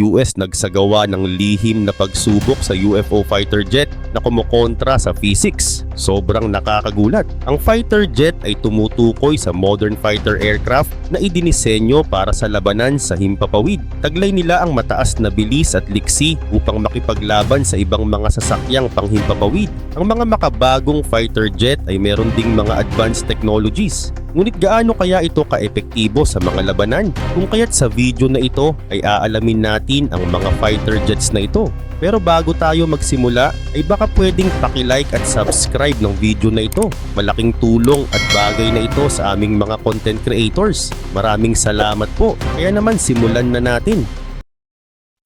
US nagsagawa ng lihim na pagsubok sa UFO fighter jet na kumukontra sa physics. Sobrang nakakagulat. Ang fighter jet ay tumutukoy sa modern fighter aircraft na idinisenyo para sa labanan sa himpapawid. Taglay nila ang mataas na bilis at liksi upang makipaglaban sa ibang mga sasakyang panghimpapawid. Ang mga makabagong fighter jet ay meron ding mga advanced technologies Ngunit gaano kaya ito kaepektibo sa mga labanan? Kung kaya't sa video na ito ay aalamin natin ang mga fighter jets na ito. Pero bago tayo magsimula ay baka pwedeng pakilike at subscribe ng video na ito. Malaking tulong at bagay na ito sa aming mga content creators. Maraming salamat po. Kaya naman simulan na natin.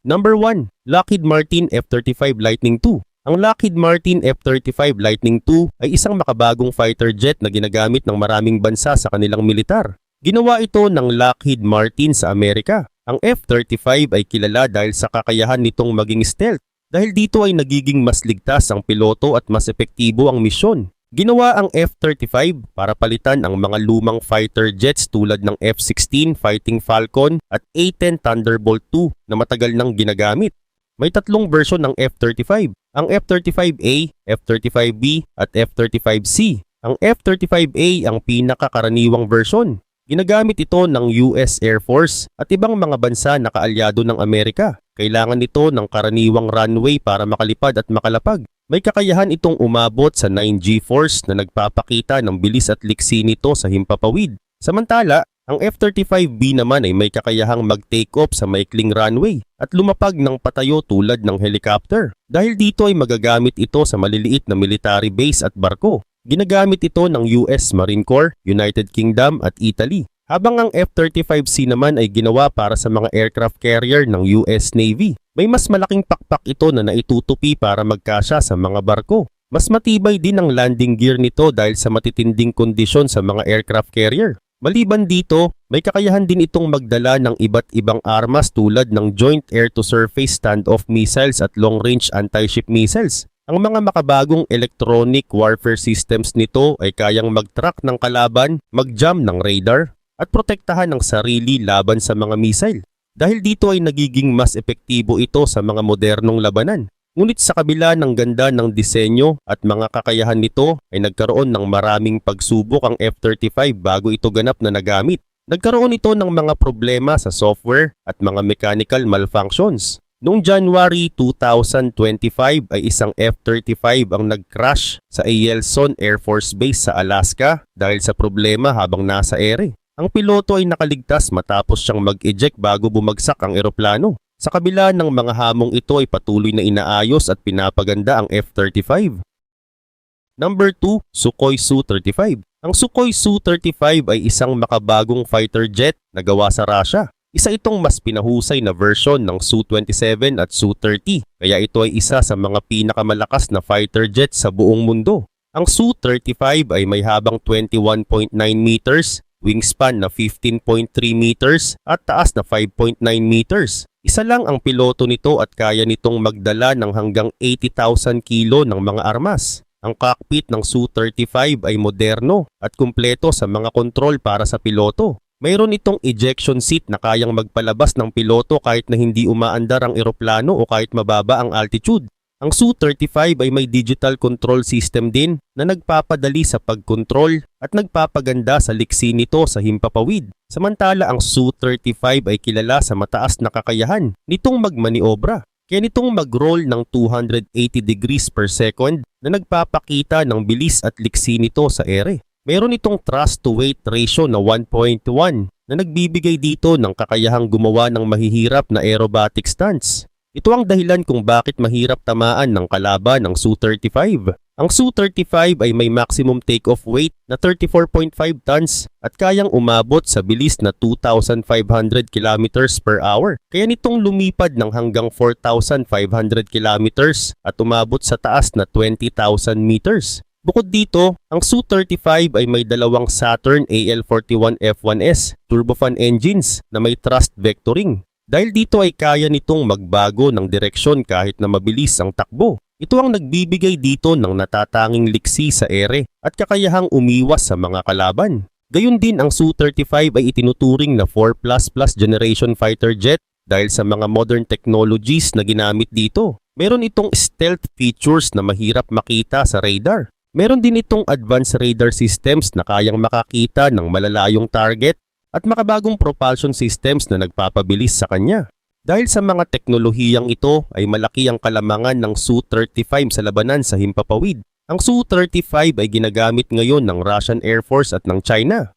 Number 1. Lockheed Martin F-35 Lightning II ang Lockheed Martin F-35 Lightning II ay isang makabagong fighter jet na ginagamit ng maraming bansa sa kanilang militar. Ginawa ito ng Lockheed Martin sa Amerika. Ang F-35 ay kilala dahil sa kakayahan nitong maging stealth. Dahil dito ay nagiging mas ligtas ang piloto at mas epektibo ang misyon. Ginawa ang F-35 para palitan ang mga lumang fighter jets tulad ng F-16 Fighting Falcon at A-10 Thunderbolt II na matagal nang ginagamit. May tatlong version ng F-35, ang F-35A, F-35B at F-35C. Ang F-35A ang pinakakaraniwang version. Ginagamit ito ng US Air Force at ibang mga bansa na kaalyado ng Amerika. Kailangan nito ng karaniwang runway para makalipad at makalapag. May kakayahan itong umabot sa 9G force na nagpapakita ng bilis at liksi nito sa himpapawid. Samantala, ang F-35B naman ay may kakayahang mag-take off sa maikling runway at lumapag ng patayo tulad ng helicopter. Dahil dito ay magagamit ito sa maliliit na military base at barko. Ginagamit ito ng US Marine Corps, United Kingdom at Italy. Habang ang F-35C naman ay ginawa para sa mga aircraft carrier ng US Navy. May mas malaking pakpak ito na naitutupi para magkasya sa mga barko. Mas matibay din ang landing gear nito dahil sa matitinding kondisyon sa mga aircraft carrier. Maliban dito, may kakayahan din itong magdala ng iba't ibang armas tulad ng Joint Air-to-Surface Standoff Missiles at Long Range Anti-Ship Missiles. Ang mga makabagong electronic warfare systems nito ay kayang mag-track ng kalaban, mag-jam ng radar, at protektahan ang sarili laban sa mga missile. Dahil dito ay nagiging mas epektibo ito sa mga modernong labanan. Ngunit sa kabila ng ganda ng disenyo at mga kakayahan nito ay nagkaroon ng maraming pagsubok ang F-35 bago ito ganap na nagamit. Nagkaroon ito ng mga problema sa software at mga mechanical malfunctions. Noong January 2025 ay isang F-35 ang nag-crash sa Eielson Air Force Base sa Alaska dahil sa problema habang nasa ere. Ang piloto ay nakaligtas matapos siyang mag-eject bago bumagsak ang eroplano. Sa kabila ng mga hamong ito ay patuloy na inaayos at pinapaganda ang F-35. Number 2, Sukhoi Su-35. Ang Sukhoi Su-35 ay isang makabagong fighter jet na gawa sa Russia. Isa itong mas pinahusay na version ng Su-27 at Su-30, kaya ito ay isa sa mga pinakamalakas na fighter jet sa buong mundo. Ang Su-35 ay may habang 21.9 meters, wingspan na 15.3 meters at taas na 5.9 meters. Isa lang ang piloto nito at kaya nitong magdala ng hanggang 80,000 kilo ng mga armas. Ang cockpit ng Su-35 ay moderno at kumpleto sa mga kontrol para sa piloto. Mayroon itong ejection seat na kayang magpalabas ng piloto kahit na hindi umaandar ang eroplano o kahit mababa ang altitude. Ang Su-35 ay may digital control system din na nagpapadali sa pagkontrol at nagpapaganda sa liksi nito sa himpapawid. Samantala ang Su-35 ay kilala sa mataas na kakayahan nitong magmaniobra. Kaya nitong mag-roll ng 280 degrees per second na nagpapakita ng bilis at liksi nito sa ere. Meron itong thrust to weight ratio na 1.1 na nagbibigay dito ng kakayahang gumawa ng mahihirap na aerobatic stunts. Ito ang dahilan kung bakit mahirap tamaan ng kalaban ng Su-35. Ang Su-35 ay may maximum takeoff weight na 34.5 tons at kayang umabot sa bilis na 2,500 km per hour. Kaya nitong lumipad ng hanggang 4,500 km at umabot sa taas na 20,000 meters. Bukod dito, ang Su-35 ay may dalawang Saturn AL41 F1S turbofan engines na may thrust vectoring dahil dito ay kaya nitong magbago ng direksyon kahit na mabilis ang takbo. Ito ang nagbibigay dito ng natatanging liksi sa ere at kakayahang umiwas sa mga kalaban. Gayun din ang Su-35 ay itinuturing na 4 generation fighter jet dahil sa mga modern technologies na ginamit dito. Meron itong stealth features na mahirap makita sa radar. Meron din itong advanced radar systems na kayang makakita ng malalayong target at makabagong propulsion systems na nagpapabilis sa kanya. Dahil sa mga teknolohiyang ito ay malaki ang kalamangan ng Su-35 sa labanan sa Himpapawid. Ang Su-35 ay ginagamit ngayon ng Russian Air Force at ng China.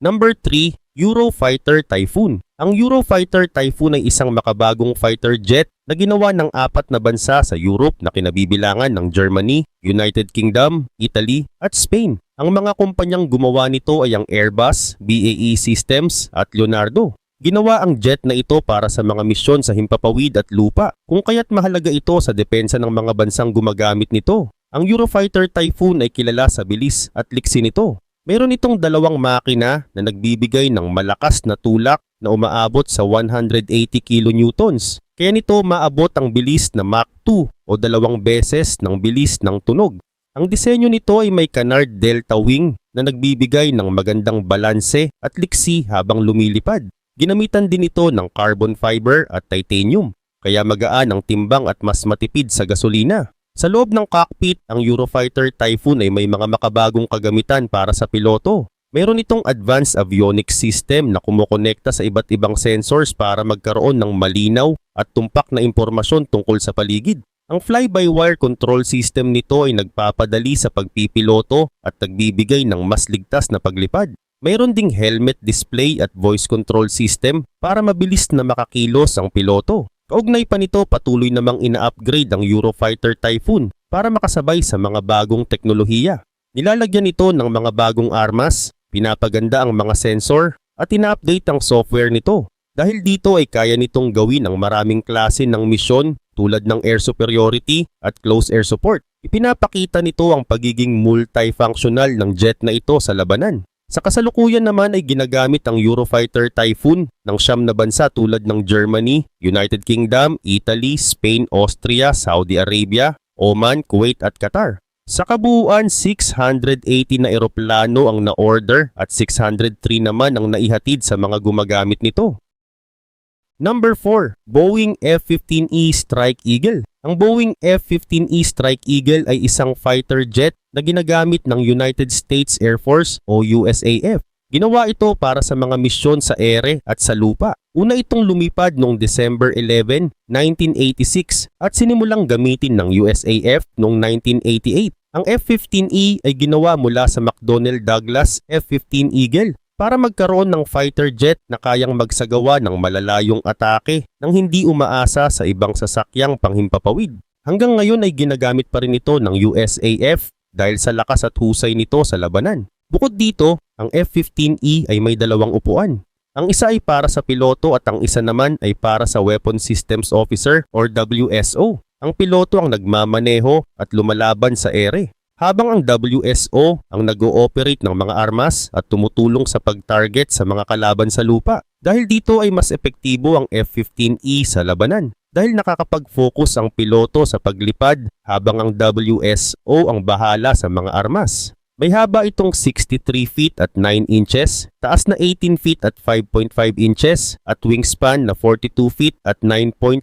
Number 3, Eurofighter Typhoon. Ang Eurofighter Typhoon ay isang makabagong fighter jet na ginawa ng apat na bansa sa Europe na kinabibilangan ng Germany, United Kingdom, Italy at Spain. Ang mga kumpanyang gumawa nito ay ang Airbus, BAE Systems at Leonardo. Ginawa ang jet na ito para sa mga misyon sa himpapawid at lupa, kung kaya't mahalaga ito sa depensa ng mga bansang gumagamit nito. Ang Eurofighter Typhoon ay kilala sa bilis at liksi nito. Meron itong dalawang makina na nagbibigay ng malakas na tulak na umaabot sa 180 kilonewtons. Kaya nito maabot ang bilis na Mach 2 o dalawang beses ng bilis ng tunog. Ang disenyo nito ay may canard delta wing na nagbibigay ng magandang balanse at liksi habang lumilipad. Ginamitan din ito ng carbon fiber at titanium, kaya magaan ang timbang at mas matipid sa gasolina. Sa loob ng cockpit, ang Eurofighter Typhoon ay may mga makabagong kagamitan para sa piloto. Meron itong advanced avionics system na kumukonekta sa iba't ibang sensors para magkaroon ng malinaw at tumpak na impormasyon tungkol sa paligid. Ang fly-by-wire control system nito ay nagpapadali sa pagpipiloto at nagbibigay ng mas ligtas na paglipad. Mayroon ding helmet display at voice control system para mabilis na makakilos ang piloto. Kaugnay pa nito patuloy namang ina-upgrade ang Eurofighter Typhoon para makasabay sa mga bagong teknolohiya. Nilalagyan ito ng mga bagong armas, pinapaganda ang mga sensor at ina-update ang software nito. Dahil dito ay kaya nitong gawin ang maraming klase ng misyon tulad ng air superiority at close air support. Ipinapakita nito ang pagiging multifunctional ng jet na ito sa labanan. Sa kasalukuyan naman ay ginagamit ang Eurofighter Typhoon ng siyam na bansa tulad ng Germany, United Kingdom, Italy, Spain, Austria, Saudi Arabia, Oman, Kuwait at Qatar. Sa kabuuan, 680 na eroplano ang na-order at 603 naman ang naihatid sa mga gumagamit nito. Number 4, Boeing F-15E Strike Eagle. Ang Boeing F-15E Strike Eagle ay isang fighter jet na ginagamit ng United States Air Force o USAF. Ginawa ito para sa mga misyon sa ere at sa lupa. Una itong lumipad noong December 11, 1986 at sinimulang gamitin ng USAF noong 1988. Ang F-15E ay ginawa mula sa McDonnell Douglas F-15 Eagle para magkaroon ng fighter jet na kayang magsagawa ng malalayong atake nang hindi umaasa sa ibang sasakyang panghimpapawid. Hanggang ngayon ay ginagamit pa rin ito ng USAF dahil sa lakas at husay nito sa labanan. Bukod dito, ang F-15E ay may dalawang upuan. Ang isa ay para sa piloto at ang isa naman ay para sa Weapon Systems Officer or WSO. Ang piloto ang nagmamaneho at lumalaban sa ere habang ang WSO ang nag-ooperate ng mga armas at tumutulong sa pag-target sa mga kalaban sa lupa. Dahil dito ay mas epektibo ang F-15E sa labanan dahil nakakapag-focus ang piloto sa paglipad habang ang WSO ang bahala sa mga armas. May haba itong 63 feet at 9 inches, taas na 18 feet at 5.5 inches, at wingspan na 42 feet at 9.75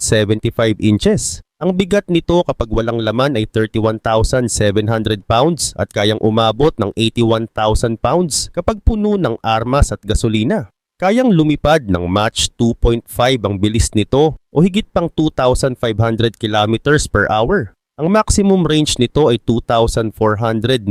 inches. Ang bigat nito kapag walang laman ay 31,700 pounds at kayang umabot ng 81,000 pounds kapag puno ng armas at gasolina. Kayang lumipad ng Mach 2.5 ang bilis nito o higit pang 2,500 kilometers per hour. Ang maximum range nito ay 2,400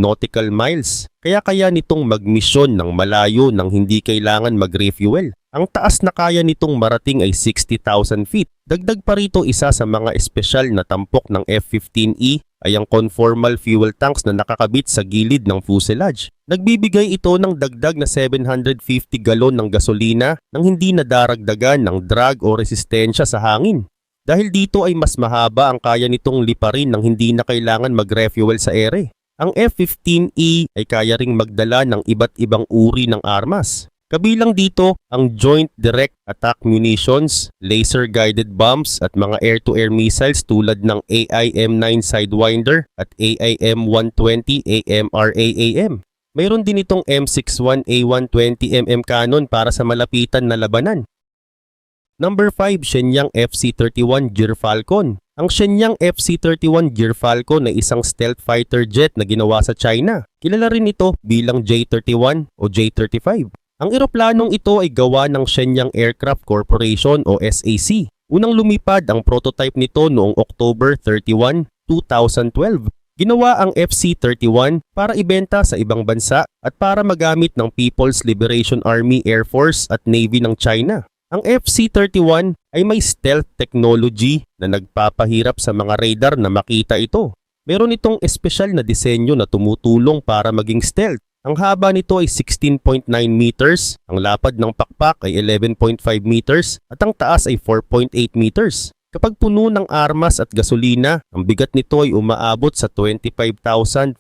nautical miles, kaya kaya nitong magmisyon ng malayo nang hindi kailangan mag-refuel. Ang taas na kaya nitong marating ay 60,000 feet. Dagdag pa rito isa sa mga espesyal na tampok ng F-15E ay ang conformal fuel tanks na nakakabit sa gilid ng fuselage. Nagbibigay ito ng dagdag na 750 galon ng gasolina nang hindi nadaragdagan ng drag o resistensya sa hangin. Dahil dito ay mas mahaba ang kaya nitong liparin nang hindi na kailangan mag-refuel sa ere. Ang F-15E ay kaya ring magdala ng iba't ibang uri ng armas. Kabilang dito ang Joint Direct Attack Munitions, laser-guided bombs at mga air-to-air missiles tulad ng AIM-9 Sidewinder at AIM-120 AMRAAM. Mayroon din itong M61A120mm cannon para sa malapitan na labanan. Number 5, Shenyang FC-31 Gyr Falcon. Ang Shenyang FC-31 Gyr Falcon ay isang stealth fighter jet na ginawa sa China. Kilala rin ito bilang J-31 o J-35. Ang eroplanong ito ay gawa ng Shenyang Aircraft Corporation o SAC. Unang lumipad ang prototype nito noong October 31, 2012. Ginawa ang FC-31 para ibenta sa ibang bansa at para magamit ng People's Liberation Army Air Force at Navy ng China. Ang FC-31 ay may stealth technology na nagpapahirap sa mga radar na makita ito. Meron itong espesyal na disenyo na tumutulong para maging stealth. Ang haba nito ay 16.9 meters, ang lapad ng pakpak ay 11.5 meters at ang taas ay 4.8 meters. Kapag puno ng armas at gasolina, ang bigat nito ay umaabot sa 25,400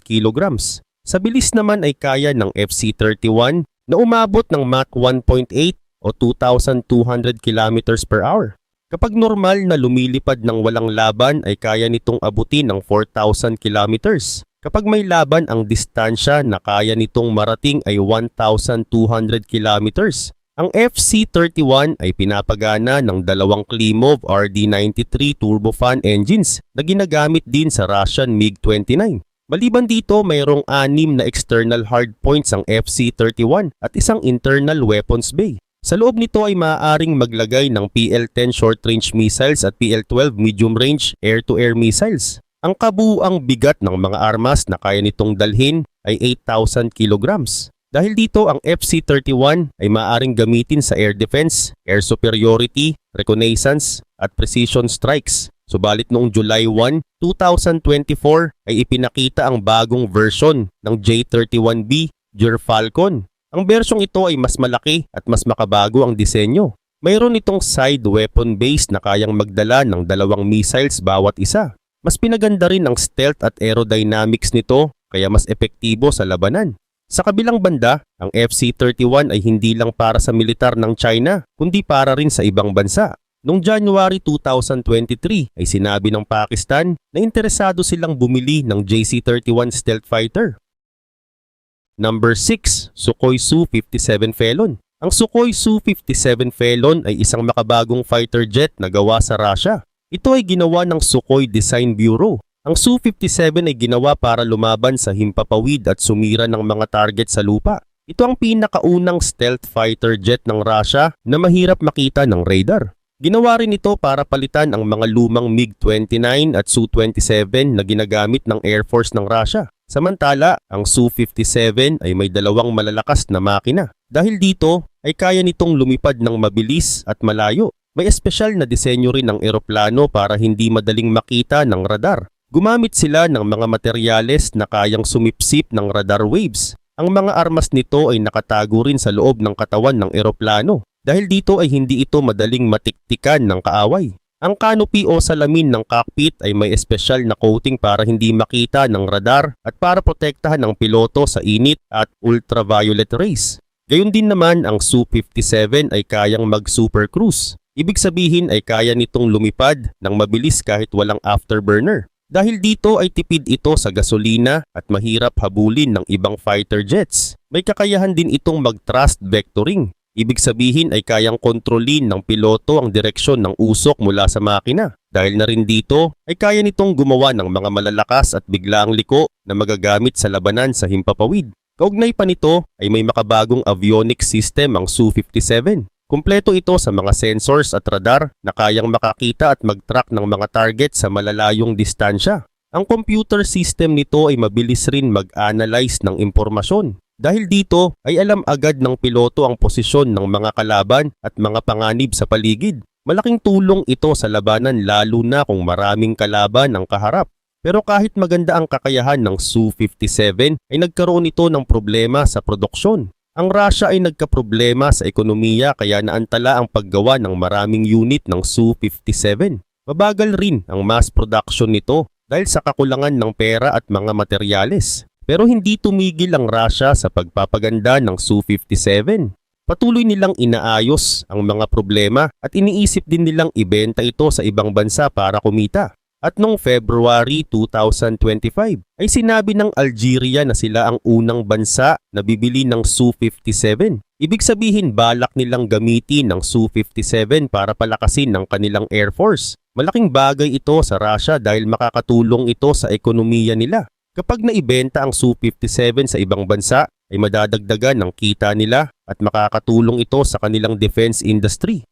kilograms. Sa bilis naman ay kaya ng FC-31 na umabot ng Mach 1.8 o 2,200 kilometers per hour. Kapag normal na lumilipad ng walang laban ay kaya nitong abutin ng 4,000 kilometers. Kapag may laban ang distansya na kaya nitong marating ay 1,200 kilometers. Ang FC-31 ay pinapagana ng dalawang Klimov RD-93 turbofan engines na ginagamit din sa Russian MiG-29. Maliban dito, mayroong anim na external hardpoints ang FC-31 at isang internal weapons bay. Sa loob nito ay maaaring maglagay ng PL-10 short-range missiles at PL-12 medium-range air-to-air missiles. Ang kabuuang bigat ng mga armas na kaya nitong dalhin ay 8,000 kilograms. Dahil dito ang FC-31 ay maaaring gamitin sa air defense, air superiority, reconnaissance at precision strikes. Subalit noong July 1, 2024 ay ipinakita ang bagong version ng J-31B Gyr Falcon. Ang bersyong ito ay mas malaki at mas makabago ang disenyo. Mayroon itong side weapon base na kayang magdala ng dalawang missiles bawat isa. Mas pinaganda rin ang stealth at aerodynamics nito kaya mas epektibo sa labanan. Sa kabilang banda, ang FC-31 ay hindi lang para sa militar ng China, kundi para rin sa ibang bansa. Noong January 2023 ay sinabi ng Pakistan na interesado silang bumili ng JC-31 stealth fighter. Number 6, Sukhoi Su-57 Felon. Ang Sukhoi Su-57 Felon ay isang makabagong fighter jet na gawa sa Russia. Ito ay ginawa ng Sukhoi Design Bureau ang Su-57 ay ginawa para lumaban sa himpapawid at sumira ng mga target sa lupa. Ito ang pinakaunang stealth fighter jet ng Russia na mahirap makita ng radar. Ginawa rin ito para palitan ang mga lumang MiG-29 at Su-27 na ginagamit ng Air Force ng Russia. Samantala, ang Su-57 ay may dalawang malalakas na makina. Dahil dito, ay kaya nitong lumipad ng mabilis at malayo. May espesyal na disenyo rin ng eroplano para hindi madaling makita ng radar. Gumamit sila ng mga materyales na kayang sumipsip ng radar waves. Ang mga armas nito ay nakatago rin sa loob ng katawan ng eroplano. Dahil dito ay hindi ito madaling matiktikan ng kaaway. Ang canopy o salamin ng cockpit ay may espesyal na coating para hindi makita ng radar at para protektahan ng piloto sa init at ultraviolet rays. Gayun din naman ang Su-57 ay kayang mag-super cruise. Ibig sabihin ay kaya nitong lumipad ng mabilis kahit walang afterburner. Dahil dito ay tipid ito sa gasolina at mahirap habulin ng ibang fighter jets. May kakayahan din itong mag-thrust vectoring. Ibig sabihin ay kayang kontrolin ng piloto ang direksyon ng usok mula sa makina. Dahil na rin dito ay kaya nitong gumawa ng mga malalakas at biglaang liko na magagamit sa labanan sa himpapawid. Kaugnay pa nito ay may makabagong avionics system ang Su-57 Kumpleto ito sa mga sensors at radar na kayang makakita at mag-track ng mga target sa malalayong distansya. Ang computer system nito ay mabilis rin mag-analyze ng impormasyon. Dahil dito ay alam agad ng piloto ang posisyon ng mga kalaban at mga panganib sa paligid. Malaking tulong ito sa labanan lalo na kung maraming kalaban ang kaharap. Pero kahit maganda ang kakayahan ng Su-57 ay nagkaroon ito ng problema sa produksyon. Ang Russia ay nagkaproblema sa ekonomiya kaya naantala ang paggawa ng maraming unit ng Su-57. Mabagal rin ang mass production nito dahil sa kakulangan ng pera at mga materyales. Pero hindi tumigil ang Russia sa pagpapaganda ng Su-57. Patuloy nilang inaayos ang mga problema at iniisip din nilang ibenta ito sa ibang bansa para kumita. At noong February 2025 ay sinabi ng Algeria na sila ang unang bansa na bibili ng Su-57. Ibig sabihin balak nilang gamitin ng Su-57 para palakasin ng kanilang Air Force. Malaking bagay ito sa Russia dahil makakatulong ito sa ekonomiya nila. Kapag naibenta ang Su-57 sa ibang bansa, ay madadagdagan ng kita nila at makakatulong ito sa kanilang defense industry.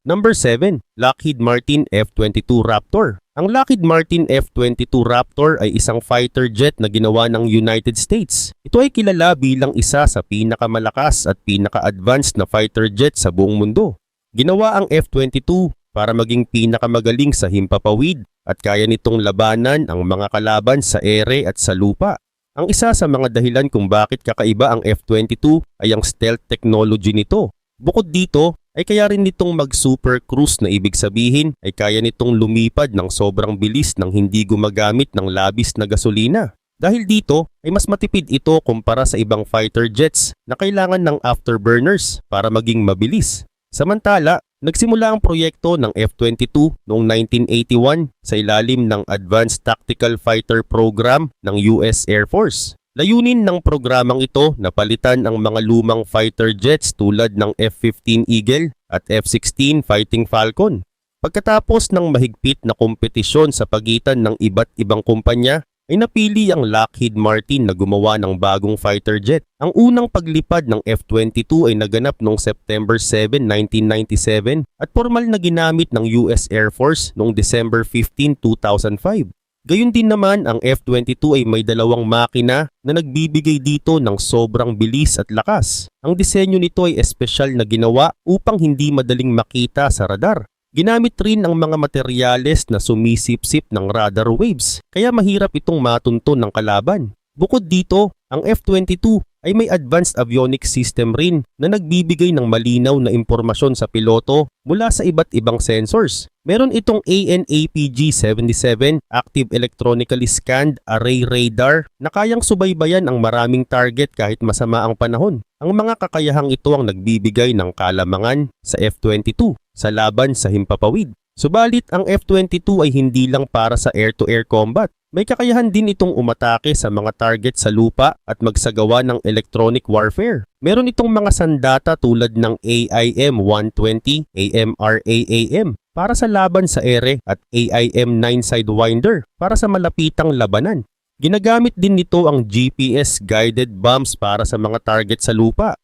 Number 7, Lockheed Martin F-22 Raptor. Ang Lockheed Martin F-22 Raptor ay isang fighter jet na ginawa ng United States. Ito ay kilala bilang isa sa pinakamalakas at pinaka-advanced na fighter jet sa buong mundo. Ginawa ang F-22 para maging pinakamagaling sa himpapawid at kaya nitong labanan ang mga kalaban sa ere at sa lupa. Ang isa sa mga dahilan kung bakit kakaiba ang F-22 ay ang stealth technology nito. Bukod dito, ay kaya rin nitong mag-super cruise na ibig sabihin ay kaya nitong lumipad ng sobrang bilis nang hindi gumagamit ng labis na gasolina. Dahil dito ay mas matipid ito kumpara sa ibang fighter jets na kailangan ng afterburners para maging mabilis. Samantala, nagsimula ang proyekto ng F-22 noong 1981 sa ilalim ng Advanced Tactical Fighter Program ng US Air Force. Layunin ng programang ito na palitan ang mga lumang fighter jets tulad ng F-15 Eagle at F-16 Fighting Falcon. Pagkatapos ng mahigpit na kompetisyon sa pagitan ng iba't ibang kumpanya, ay napili ang Lockheed Martin na gumawa ng bagong fighter jet. Ang unang paglipad ng F-22 ay naganap noong September 7, 1997 at formal na ginamit ng US Air Force noong December 15, 2005. Gayun din naman ang F-22 ay may dalawang makina na nagbibigay dito ng sobrang bilis at lakas. Ang disenyo nito ay espesyal na ginawa upang hindi madaling makita sa radar. Ginamit rin ang mga materyales na sumisip-sip ng radar waves kaya mahirap itong matunton ng kalaban. Bukod dito, ang F-22 ay may advanced avionics system rin na nagbibigay ng malinaw na impormasyon sa piloto mula sa iba't ibang sensors. Meron itong AN/APG-77 Active Electronically Scanned Array Radar na kayang subaybayan ang maraming target kahit masama ang panahon. Ang mga kakayahang ito ang nagbibigay ng kalamangan sa F-22 sa laban sa himpapawid. Subalit ang F-22 ay hindi lang para sa air-to-air combat. May kakayahan din itong umatake sa mga target sa lupa at magsagawa ng electronic warfare. Meron itong mga sandata tulad ng AIM-120, AMRAAM para sa laban sa ere at AIM-9 Sidewinder para sa malapitang labanan. Ginagamit din nito ang GPS-guided bombs para sa mga target sa lupa.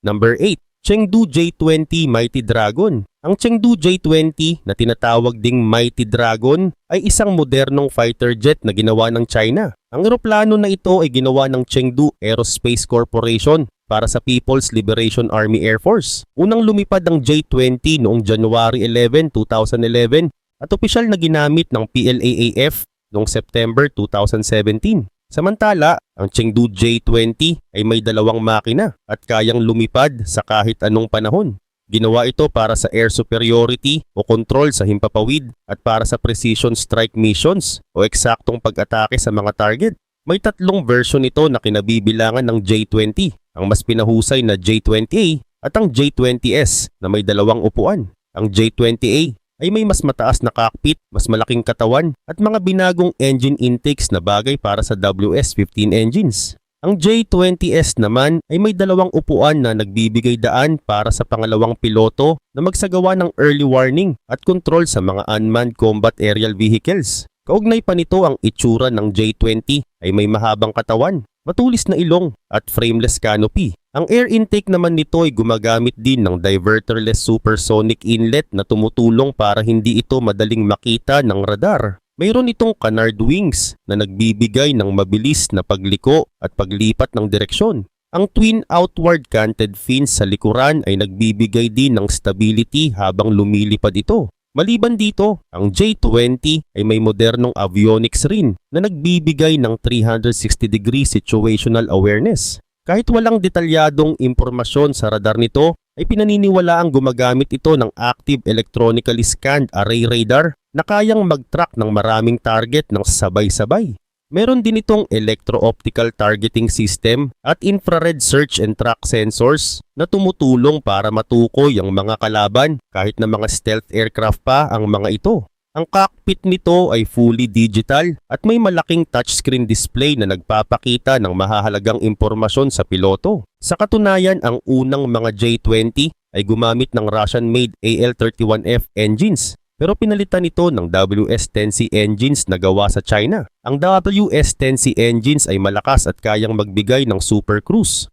Number 8. Chengdu J-20 Mighty Dragon ang Chengdu J-20 na tinatawag ding Mighty Dragon ay isang modernong fighter jet na ginawa ng China. Ang eroplano na ito ay ginawa ng Chengdu Aerospace Corporation para sa People's Liberation Army Air Force. Unang lumipad ang J-20 noong January 11, 2011 at opisyal na ginamit ng PLAAF noong September 2017. Samantala, ang Chengdu J-20 ay may dalawang makina at kayang lumipad sa kahit anong panahon. Ginawa ito para sa air superiority o control sa himpapawid at para sa precision strike missions o eksaktong pag-atake sa mga target. May tatlong version ito na kinabibilangan ng J-20, ang mas pinahusay na J-20A at ang J-20S na may dalawang upuan. Ang J-20A ay may mas mataas na cockpit, mas malaking katawan at mga binagong engine intakes na bagay para sa WS-15 engines. Ang J-20S naman ay may dalawang upuan na nagbibigay daan para sa pangalawang piloto na magsagawa ng early warning at control sa mga unmanned combat aerial vehicles. Kaugnay pa nito ang itsura ng J-20 ay may mahabang katawan, matulis na ilong at frameless canopy. Ang air intake naman nito ay gumagamit din ng diverterless supersonic inlet na tumutulong para hindi ito madaling makita ng radar. Mayroon itong canard wings na nagbibigay ng mabilis na pagliko at paglipat ng direksyon. Ang twin outward canted fins sa likuran ay nagbibigay din ng stability habang lumilipad ito. Maliban dito, ang J-20 ay may modernong avionics rin na nagbibigay ng 360 degree situational awareness. Kahit walang detalyadong impormasyon sa radar nito, ay pinaniniwala ang gumagamit ito ng active electronically scanned array radar na kayang mag-track ng maraming target ng sabay-sabay. Meron din itong electro-optical targeting system at infrared search and track sensors na tumutulong para matukoy ang mga kalaban kahit na mga stealth aircraft pa ang mga ito. Ang cockpit nito ay fully digital at may malaking touchscreen display na nagpapakita ng mahahalagang impormasyon sa piloto. Sa katunayan, ang unang mga J-20 ay gumamit ng Russian-made AL-31F engines pero pinalitan ito ng WS-10C engines na gawa sa China. Ang WS-10C engines ay malakas at kayang magbigay ng super cruise.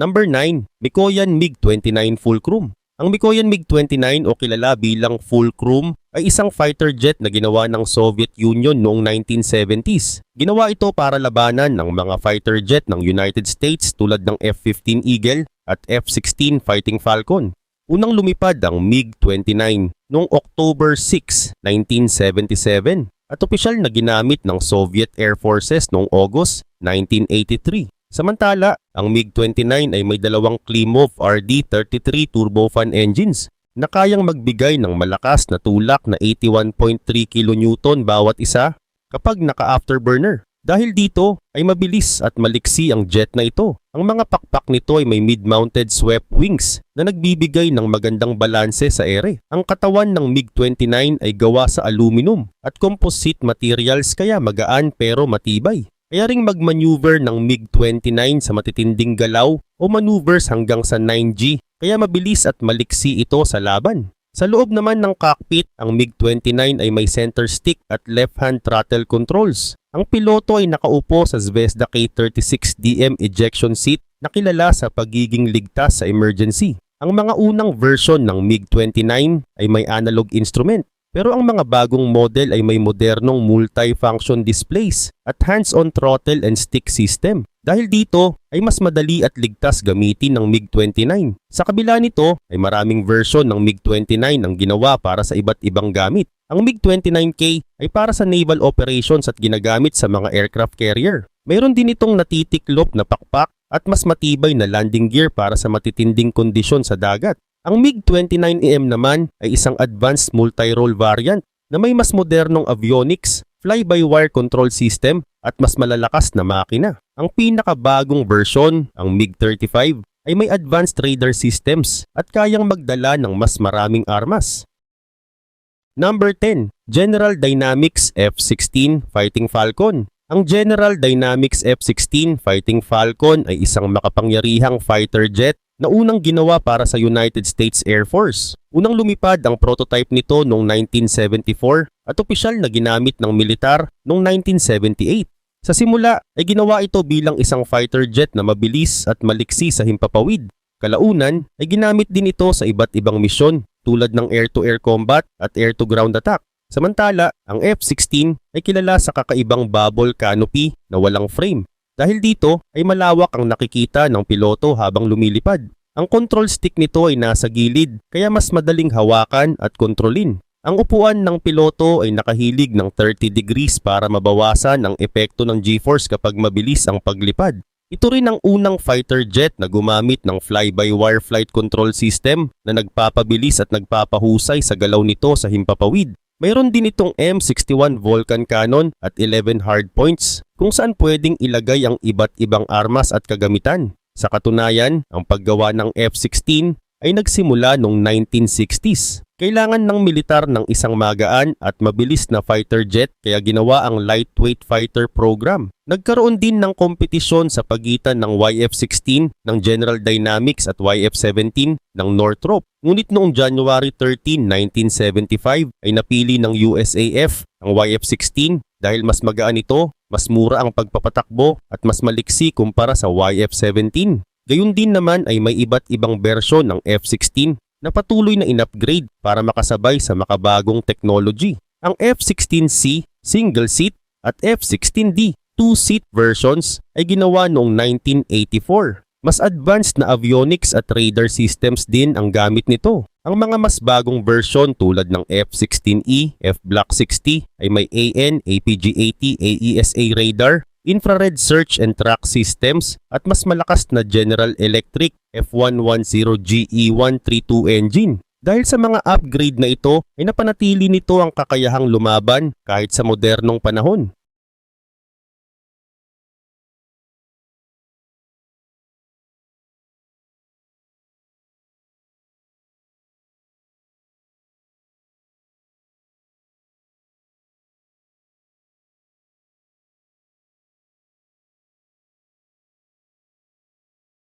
Number 9, Mikoyan MiG-29 Fulcrum. Ang Mikoyan MiG-29 o kilala bilang Fulcrum ay isang fighter jet na ginawa ng Soviet Union noong 1970s. Ginawa ito para labanan ng mga fighter jet ng United States tulad ng F-15 Eagle at F-16 Fighting Falcon. Unang lumipad ang MiG-29 noong October 6, 1977 at opisyal na ginamit ng Soviet Air Forces noong August 1983. Samantala, ang MiG-29 ay may dalawang Klimov RD-33 turbofan engines na kayang magbigay ng malakas na tulak na 81.3 kN bawat isa kapag naka-afterburner. Dahil dito ay mabilis at maliksi ang jet na ito. Ang mga pakpak nito ay may mid-mounted swept wings na nagbibigay ng magandang balanse sa ere. Ang katawan ng MiG-29 ay gawa sa aluminum at composite materials kaya magaan pero matibay. Kaya ring magmaneuver ng MiG-29 sa matitinding galaw o maneuvers hanggang sa 9G kaya mabilis at maliksi ito sa laban. Sa loob naman ng cockpit, ang MiG-29 ay may center stick at left-hand throttle controls. Ang piloto ay nakaupo sa Zvezda K36DM ejection seat na kilala sa pagiging ligtas sa emergency. Ang mga unang version ng MiG-29 ay may analog instrument pero ang mga bagong model ay may modernong multi-function displays at hands-on throttle and stick system. Dahil dito ay mas madali at ligtas gamitin ng MiG-29. Sa kabila nito ay maraming version ng MiG-29 ang ginawa para sa iba't ibang gamit. Ang MiG-29K ay para sa naval operations at ginagamit sa mga aircraft carrier. Mayroon din itong natitiklop na pakpak at mas matibay na landing gear para sa matitinding kondisyon sa dagat. Ang MiG-29EM naman ay isang advanced multi-role variant na may mas modernong avionics, fly-by-wire control system at mas malalakas na makina. Ang pinakabagong version, ang MiG-35, ay may advanced radar systems at kayang magdala ng mas maraming armas. Number 10, General Dynamics F-16 Fighting Falcon. Ang General Dynamics F-16 Fighting Falcon ay isang makapangyarihang fighter jet na unang ginawa para sa United States Air Force. Unang lumipad ang prototype nito noong 1974 at opisyal na ginamit ng militar noong 1978. Sa simula ay ginawa ito bilang isang fighter jet na mabilis at maliksi sa himpapawid. Kalaunan ay ginamit din ito sa iba't ibang misyon tulad ng air-to-air combat at air-to-ground attack. Samantala, ang F-16 ay kilala sa kakaibang bubble canopy na walang frame. Dahil dito ay malawak ang nakikita ng piloto habang lumilipad. Ang control stick nito ay nasa gilid kaya mas madaling hawakan at kontrolin. Ang upuan ng piloto ay nakahilig ng 30 degrees para mabawasan ang epekto ng G-force kapag mabilis ang paglipad. Ito rin ang unang fighter jet na gumamit ng fly-by-wire flight control system na nagpapabilis at nagpapahusay sa galaw nito sa himpapawid. Mayroon din itong M61 Vulcan Cannon at 11 hardpoints kung saan pwedeng ilagay ang iba't ibang armas at kagamitan. Sa katunayan, ang paggawa ng F-16 ay nagsimula noong 1960s. Kailangan ng militar ng isang magaan at mabilis na fighter jet kaya ginawa ang Lightweight Fighter Program. Nagkaroon din ng kompetisyon sa pagitan ng YF-16 ng General Dynamics at YF-17 ng Northrop. Ngunit noong January 13, 1975 ay napili ng USAF ang YF-16 dahil mas magaan ito, mas mura ang pagpapatakbo at mas maliksi kumpara sa YF-17. Gayun din naman ay may iba't ibang bersyon ng F-16 na patuloy na in-upgrade para makasabay sa makabagong technology. Ang F-16C single seat at F-16D two-seat versions ay ginawa noong 1984. Mas advanced na avionics at radar systems din ang gamit nito. Ang mga mas bagong version tulad ng F-16E, F-Block 60 ay may AN, APG-80, AESA E radar, infrared search and track systems at mas malakas na General Electric F110GE132 engine. Dahil sa mga upgrade na ito ay napanatili nito ang kakayahang lumaban kahit sa modernong panahon.